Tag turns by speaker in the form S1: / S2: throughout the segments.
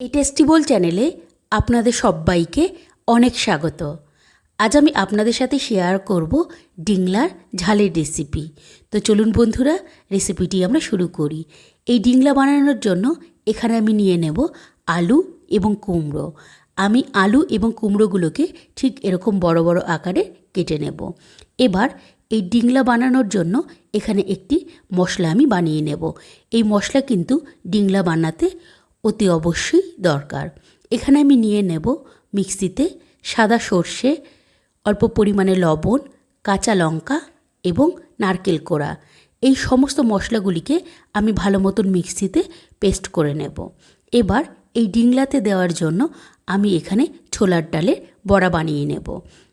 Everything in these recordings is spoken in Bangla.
S1: এই টেস্টিবল চ্যানেলে আপনাদের সবাইকে অনেক স্বাগত। আজ আমি আপনাদের সাথে শেয়ার করব ডিংলার ঝালের রেসিপি তো চলুন বন্ধুরা রেসিপিটি আমরা শুরু করি। এই ডিংলা বানানোর জন্য এখানে আমি নিয়ে নেব আলু এবং কুমড়ো। আমি আলু এবং কুমড়োগুলোকে ঠিক এরকম বড় বড় আকারে কেটে নেব। এবার এই ডিংলা বানানোর জন্য এখানে একটি মশলা আমি বানিয়ে নেব। এই মশলা কিন্তু ডিংলা বানাতে অতি অবশ্যই দরকার। এখানে আমি নিয়ে নেব মিক্সিতে সাদা সর্ষে, অল্প পরিমাণে লবণ, কাঁচা লঙ্কা এবং নারকেল কোড়া। এই সমস্ত মশলাগুলিকে আমি ভালো মতন মিক্সিতে পেস্ট করে নেব। এবার এই ডিংলাতে দেওয়ার জন্য আমি এখানে ছোলার ডালের বড়া বানিয়ে নেব।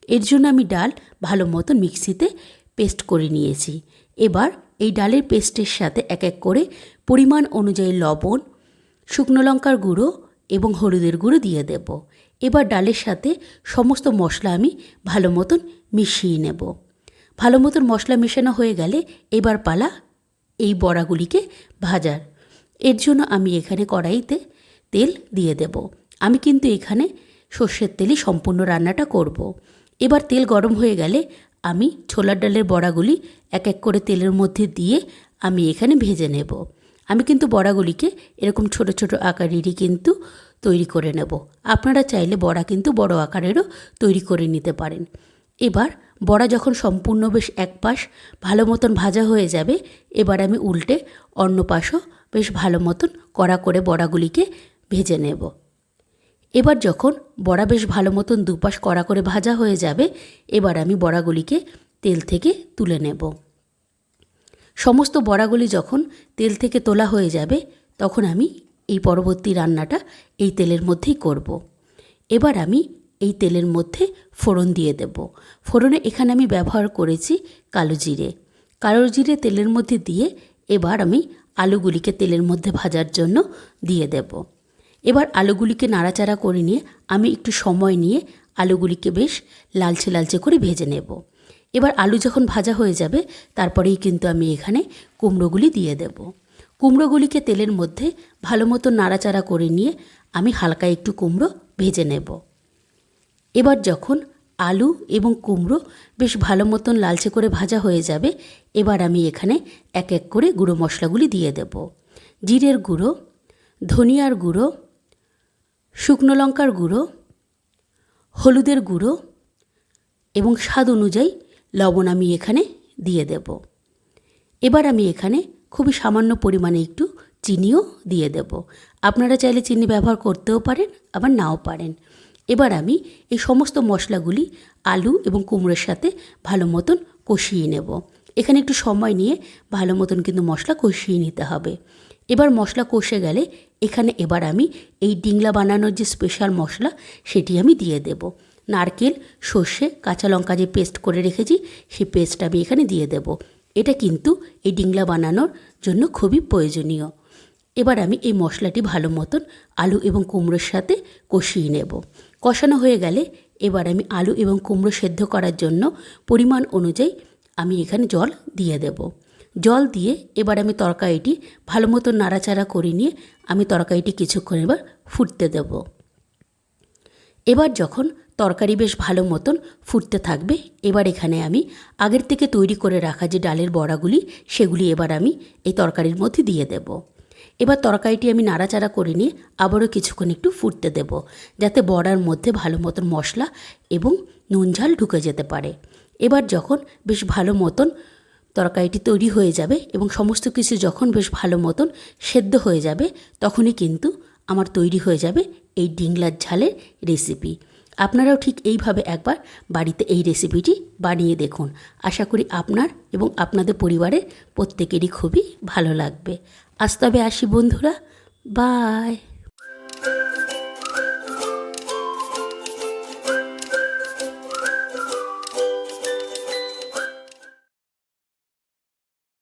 S1: এর জন্য আমি ডাল ভালো মতন মিক্সিতে পেস্ট করে নিয়েছি। এবার এই ডালের পেস্টের সাথে এক এক করে পরিমাণ অনুযায়ী লবণ শুকনো লঙ্কার গুঁড়ো এবং হলুদের গুঁড়ো দিয়ে দেব। এবার ডালের সাথে সমস্ত মশলা আমি ভালো মতন মিশিয়ে নেব। ভালো মতন মশলা মেশানো হয়ে গেলে এবার পালা এই বড়াগুলিকে ভাজার। এর জন্য আমি এখানে কড়াইতে তেল দিয়ে দেব। আমি কিন্তু এখানে সর্ষের তেলই সম্পূর্ণ রান্নাটা করব। এবার তেল গরম হয়ে গেলে আমি ছোলার ডালের বড়াগুলি এক এক করে তেলের মধ্যে দিয়ে আমি এখানে ভেজে নেব। আমি কিন্তু বড়াগুলিকে এরকম ছোট ছোট আকারেরই কিন্তু তৈরি করে নেব। আপনারা চাইলে বড়া কিন্তু বড় আকারেরও তৈরি করে নিতে পারেন। এবার বড়া যখন সম্পূর্ণ বেশ এক পাশ ভালো মতন ভাজা হয়ে যাবে, এবার আমি উল্টে অন্য পাশও বেশ ভালো মতন কড়া করে বড়াগুলিকে ভেজে নেব। এবার যখন বড়া বেশ ভালো মতন দুপাশ কড়া করে ভাজা হয়ে যাবে, এবার আমি বড়াগুলিকে তেল থেকে তুলে নেব। সমস্ত বড়াগুলি যখন তেল থেকে তোলা হয়ে যাবে, তখন আমি এই পরবর্তী রান্নাটা এই তেলের মধ্যেই করব। এবার আমি এই তেলের মধ্যে ফোড়ন দিয়ে দেব। ফোড়নে এখানে আমি ব্যবহার করেছি কালো জিরে। কালো জিরে তেলের মধ্যে দিয়ে এবার আমি আলুগুলিকে তেলের মধ্যে ভাজার জন্য দিয়ে দেব। এবার আলুগুলিকে নাড়াচাড়া করে নিয়ে আমি একটু সময় নিয়ে আলুগুলিকে বেশ লালচে লালচে করে ভেজে নেব। এবার আলু যখন ভাজা হয়ে যাবে, তারপরেই কিন্তু আমি এখানে কুমড়োগুলি দিয়ে দেব। কুমড়োগুলিকে তেলের মধ্যে ভালো মতো নাড়াচাড়া করে নিয়ে আমি হালকা একটু কুমড়ো ভেজে নেব। এবার যখন আলু এবং কুমড়ো বেশ ভালো মতন লালচে করে ভাজা হয়ে যাবে, এবার আমি এখানে এক এক করে গুঁড়ো মশলাগুলি দিয়ে দেব। জিরের গুঁড়ো, ধনিয়ার গুঁড়ো, শুকনো লঙ্কার গুঁড়ো, হলুদের গুঁড়ো এবং স্বাদ অনুযায়ী লবণ আমি এখানে দিয়ে দেব। এবার আমি এখানে খুবই সামান্য পরিমাণে একটু চিনিও দিয়ে দেব। আপনারা চাইলে চিনি ব্যবহার করতেও পারেন, আবার নাও পারেন। এবার আমি এই সমস্ত মশলাগুলি আলু এবং কুমড়োর সাথে ভালো মতন কষিয়ে নেব। এখানে একটু সময় নিয়ে ভালো মতন কিন্তু মশলা কষিয়ে নিতে হবে। এবার মশলা কষে গেলে এখানে এবার আমি এই ডিংলা বানানোর যে স্পেশাল মশলা, সেটি আমি দিয়ে দেব। নারকেল, সর্ষে, কাঁচা লঙ্কা যে পেস্ট করে রেখেছি, সেই পেস্ট আমি এখানে দিয়ে দেব। এটা কিন্তু এই ডিংলা বানানোর জন্য খুবই প্রয়োজনীয়। এবার আমি এই মশলাটি ভালো মতন আলু এবং কুমড়োর সাথে কষিয়ে নেব। কষানো হয়ে গেলে এবার আমি আলু এবং কুমড়ো সেদ্ধ করার জন্য পরিমাণ অনুযায়ী আমি এখানে জল দিয়ে দেব। জল দিয়ে এবার আমি তরকারিটি ভালো মতো নাড়াচাড়া করে নিয়ে আমি তরকারিটি কিছুক্ষণ এবার ফুটতে দেব। এবার যখন তরকারি বেশ ভালো মতন ফুটতে থাকবে। এবার এখানে আমি আগের থেকে তৈরি করে রাখা যে ডালের বড়াগুলি, সেগুলি এবার আমি এই তরকারির মধ্যে দিয়ে দেব। এবার তরকারিটি আমি নাড়াচাড়া করে নিয়ে আবারও কিছুক্ষণ একটু ফুটতে দেব, যাতে বড়ার মধ্যে ভালো মতন মশলা এবং নুন ঝাল ঢুকে যেতে পারে। এবার যখন বেশ ভালো মতন তরকারিটি তৈরি হয়ে যাবে এবং সমস্ত কিছু যখন বেশ ভালো মতন সেদ্ধ হয়ে যাবে, তখনই কিন্তু আমার তৈরি হয়ে যাবে এই ডিংলার ঝালের রেসিপি আপনারাও ঠিক এইভাবে একবার বাড়িতে এই রেসিপিটি বানিয়ে দেখুন। আশা করি আপনার এবং আপনাদের পরিবারে প্রত্যেকেরই খুবই ভালো লাগবে। আজ তবে আসি বন্ধুরা। বাই।